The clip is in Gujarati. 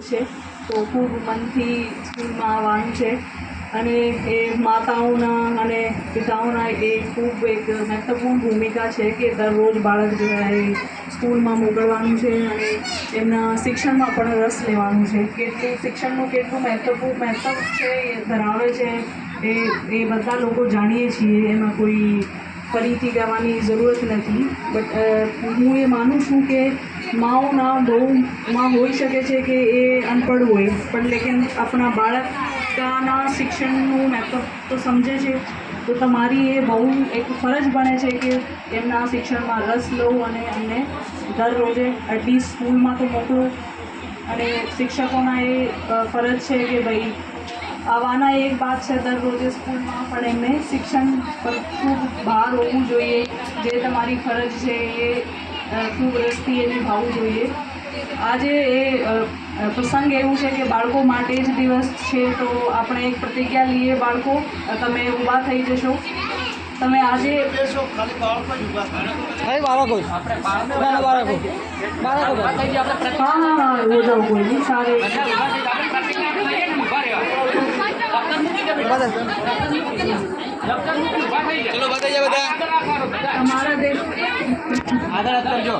છે. તો ખૂબ મનથી સ્કૂલમાં આવવાનું છે. અને એ માતાઓના અને પિતાઓના એ ખૂબ એક મહત્વપૂર્ણ ભૂમિકા છે કે દરરોજ બાળક જો એ સ્કૂલમાં મોકલવાનું છે અને એમના શિક્ષણમાં પણ રસ લેવાનું છે. કેટલું શિક્ષણનું કેટલું મહત્વપૂર્ણ મહત્વ છે એ ધરાવે છે એ એ બધા લોકો જાણીએ છીએ. એમાં કોઈ ફરીથી કહેવાની જરૂરત નથી. બટ હું એ માનું છું કે માઓના બહુમાં હોઈ શકે છે કે એ અનપઢ હોય. પણ લેકિન આપણા બાળકના શિક્ષણનું મહત્વ તો સમજે છે. તો તમારી એ બહુ એક ફરજ બને છે કે એમના શિક્ષણમાં રસ લો અને એમને દરરોજે એટલીસ્ટ સ્કૂલમાં તો મોકલો. અને શિક્ષકોના એ ફરજ છે કે ભાઈ આવવાના એક વાત છે દરરોજે સ્કૂલમાં, પણ એમને શિક્ષણ પર ખૂબ ભાર હોવું જોઈએ. જે તમારી ફરજ છે એ ખૂબ રસથી એને ભાવવું જોઈએ. આજે એ પ્રસંગ એવું છે કે બાળકો માટે જ દિવસ છે તો આપણે એક પ્રતિજ્ઞા લઈએ બાળકો તમે ઊભા થઈ જશો. તમે આજે બાળકો. હા હા કોઈ નહીં સારે. તમારા દેશ આગળ કરજો